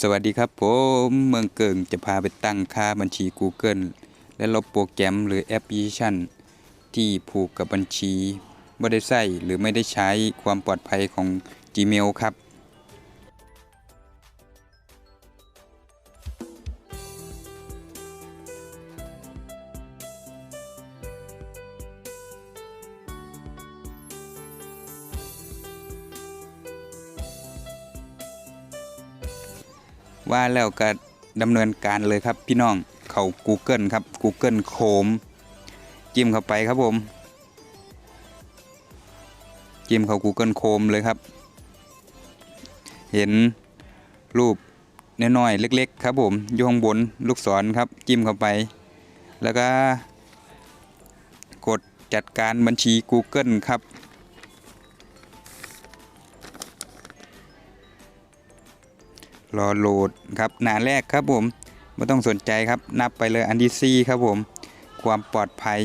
สวัสดีครับผมเมืองเกิงจะพาไปตั้งค่าบัญชี Google และลบโปรแกรมหรือแอปพลิเคชัน ที่ผูกกับบัญชีไม่ได้ใช้หรือไม่ได้ใช้ความปลอดภัยของ Gmail ครับ ว่าแล้วก็ดำเนินการเลยครับพี่น้องเข้า Google ครับ Google Chrome จิ้มเข้าไปครับผม จิ้มเข้า Google Chrome เลยครับ เห็นรูปน้อยๆเล็ก ๆ ครับผมอยู่ข้างบนลูกศรครับ จิ้มเข้าไป แล้วก็ กดจัดการบัญชี Google ครับ รอโหลดครับหนาแรกครับผมไม่ต้องสนใจครับนับไปเลยอันที่สี่ครับผม ความปลอดภัย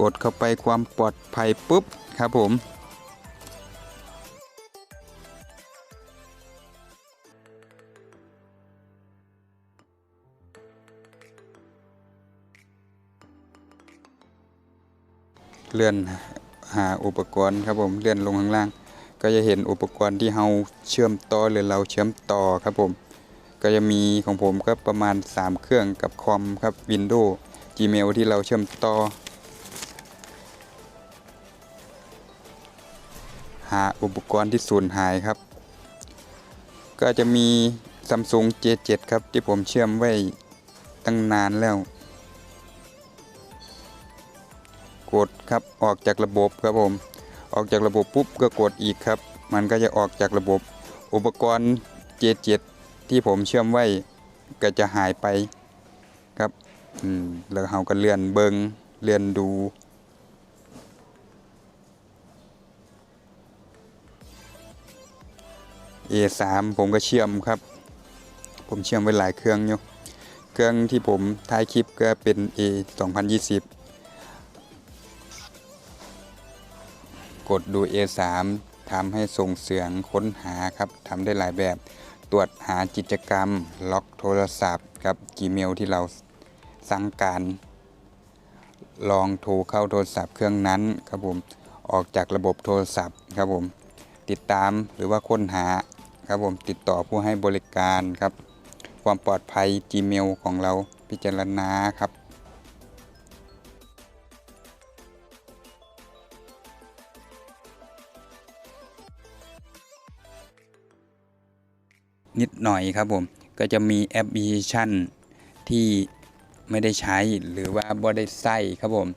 กดเข้าไปความปลอดภัยปุ๊บครับผม เลื่อนหาอุปกรณ์ครับผมเลื่อนลงข้างล่าง ก็จะเห็นอุปกรณ์ที่เราเชื่อมต่อหรือเราเชื่อมต่อครับผม ก็จะมีของผมก็ประมาณ 3 เครื่องกับคอมครับ Windows Gmail ที่เราเชื่อมต่อ หาอุปกรณ์ที่สูญหายครับ ก็จะมี Samsung J7 ครับที่ผมเชื่อมไว้ตั้งนานแล้ว กดครับออกจากระบบครับผม ออกจากระบบปุ๊บก็กดอีกครับ มันก็จะออกจากระบบ อุปกรณ์ J7 ที่ผมเชื่อมไว้ก็จะหายไปครับอืมแล้วเราก็เลื่อนเบิงเลื่อนดู A3 ผมก็เชื่อมครับ ผมเชื่อมไว้หลายเครื่องอยู่ เครื่องที่ผมถ่ายคลิปก็เป็น A 2020 กดดู A3 ทำให้ส่งเสียงค้นหาครับทำได้หลายแบบ ตรวจหากิจกรรม ล็อกโทรศัพท์กับ Gmail ที่เราสั่งการ ลองโทรเข้าโทรศัพท์เครื่องนั้นครับผมออกจากระบบโทรศัพท์ครับผมติดตามหรือว่าค้นหาครับผมติดต่อผู้ให้บริการครับ ความปลอดภัย Gmail ของเราพิจารณาครับ นิดหน่อยครับผมก็จะมีแอปพลิเคชันที่ไม่ได้ใช้หรือว่าบ่ได้ใส่ครับผม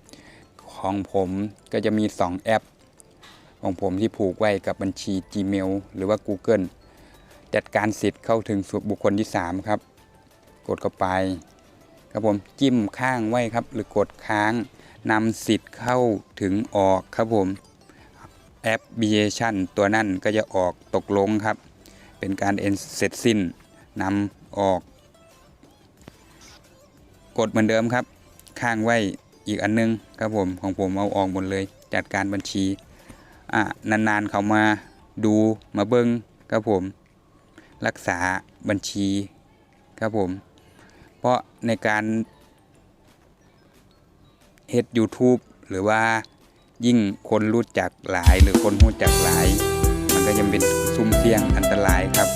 ของผมก็จะมี 2 แอป ของผมที่ผูกไว้กับบัญชี Gmail หรือว่า Google จัดการสิทธิ์เข้าถึงส่วนบุคคลที่ 3 ครับ กดเข้าไป ครับผมจิ้มข้างไว้ครับ หรือกดค้างนำสิทธิ์เข้าถึงออกครับผมแอปพลิเคชันตัวนั้นก็จะออกตกลงครับ เป็นการเอ็นเสร็จสิ้นนำออก กดเหมือนเดิมครับ ข้างไว้อีกอันนึงครับผมของผมเอาออกหมดเลย จัดการบัญชีอ่านานๆเขามาดูมาเบิ้งครับผม รักษาบัญชีครับผม เพราะในการเฮ็ด YouTube หรือว่ายิ่งคนรู้จักหลายหรือคนรู้จักหลาย ก็ยังเป็นซุ่มเสี่ยงอันตรายครับ